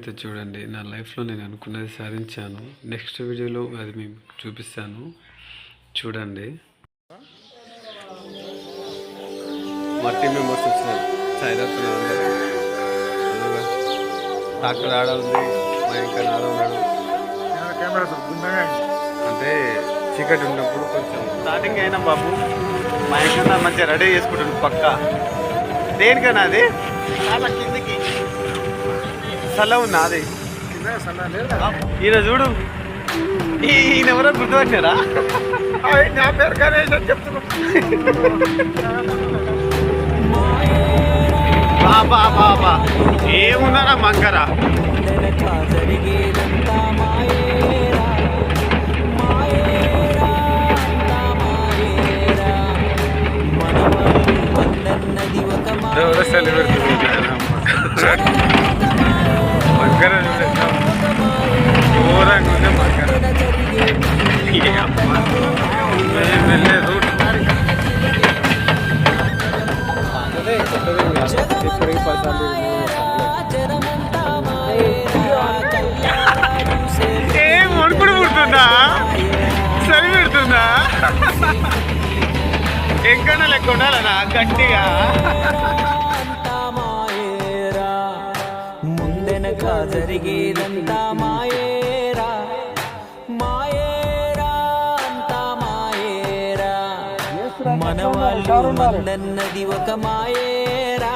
అయితే చూడండి నా లైఫ్లో నేను అనుకున్నది సాధించాను. నెక్స్ట్ వీడియోలో అది మీకు చూపిస్తాను. చూడండి. మా టీం మెంబర్స్ వచ్చినారు. సాయిదత్తున్నారు డాక్టర్ ఆడ ఉంది. మా ఇంకా ఉన్నాడు. అంటే చీకటి ఉన్నప్పుడు కొంచెం స్టార్టింగ్ అయినా బాబు. మా ఇంకన్నా మంచిగా రెడీ చేసుకుంటాడు పక్క. దేనికన్నా అది? చాలా కిందికి. చల్ల ఉన్నా అది? ఈయన చూడు. ఈయన ఎవరో గుర్తుపట్టినారా నా పేరు గణేష్ అని చెప్తున్నా. బాబా బాబా ఏమున్నారా మంకరా? జరిగేదంతా మాయేరా పెడుతుందా ఎక్కడ లెక్క ఉండాలనా గట్టిగా? ముందెనక జరిగేదంతా మాయేరా. మాయేరా అంతా మాయేరా. మన వాళ్ళు మందన్నది ఒక మాయేరా.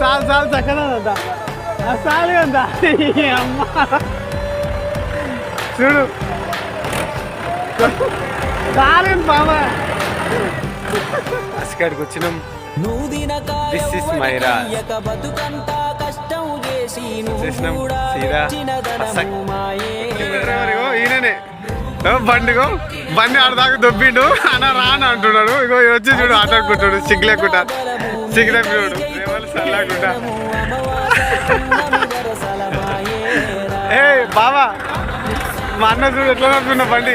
సాల్ సాల్ చక్కగా ఉందా సాలి ఉందా? అమ్మ. చూడు. సాలి బాబా అసికాడికి వచ్చినాం. కష్టం చేసి నువ్వు చేసినాం. ఇగో ఈయననే. ఓ బండిగో. బండి ఆడదాకా దొబ్బిండు. అన్న రాను అంటున్నాడు. ఇగో వచ్చి చూడు ఆటాడుకుంటాడు సిగ్గులేకుండా. సిగ్గులేకుండా సల్లాకుండా ఏ బావా. మా అన్న చూడు ఎట్లా నడుపుతున్నా బండి?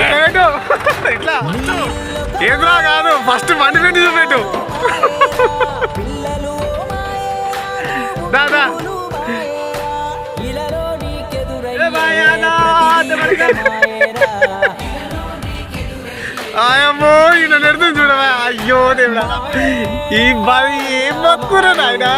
ఇట్లా పెట్టు. ఇట్లా. ఏదిరా కాదు ఫస్ట్ బండి పెట్టి చూపెట్టు. దాదా. ఇలలో ఆయమ్మో ఈయన నెడుతుంది చూడవా. అయ్యో దేవుడా. ఈ బావి ఏం బతుకురా నాయనా?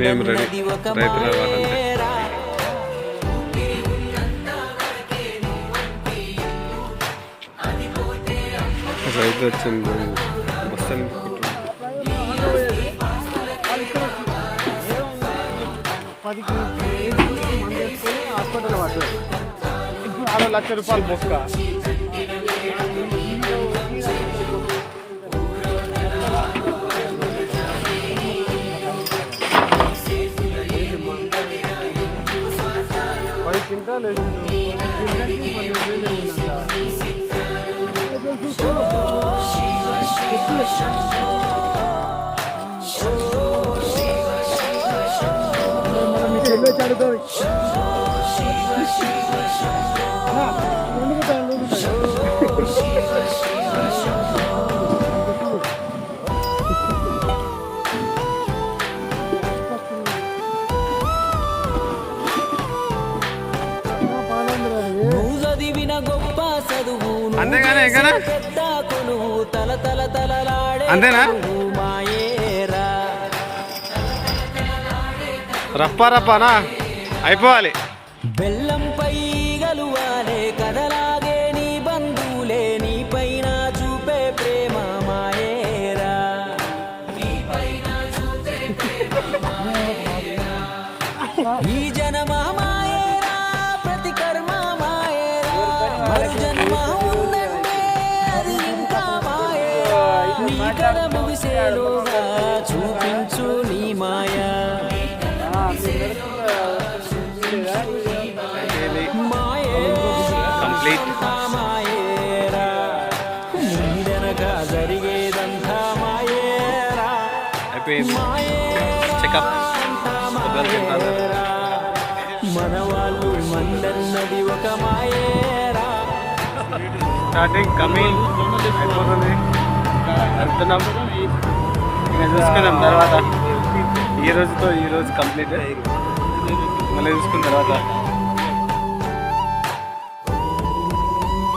మేము రెడీ. రైతుల వాళ్ళంతే. రైతు వచ్చింది మంది వేసుకొని హాస్పిటల్ పడ్డాడు ఇప్పుడు ఆరు లక్ష రూపాయలు బొక్క. పది క్వింటాలు మనం మీకు ఎన్నో చదువుతాం అంతేగాని తలలాడే అంతేనా? రప్పా రప్పానా? అయిపోవాలి. ఈ జనమ మాయేరా ప్రతి కర్మ మాయేరా మరు జన్మ ఉందంటే అది ఇంకా మాయేరా నీ కడ ముగిసేలోగా చూపించు నీ మాయా. మాయేరా ముందెనక జరిగేదంతా మాయేరా. అయిపోయింది. మాయేరా మేకప్ మనవాళ్ళు మందన్నది ఒక మాయేరా. స్టార్టింగ్ కమింగ్ అయిపోతుంది. వెళ్తున్నాం. ఇంకా తర్వాత. ఈ రోజుతో ఈ రోజు కంప్లీట్ మళ్ళీ చూసుకున్న తర్వాత.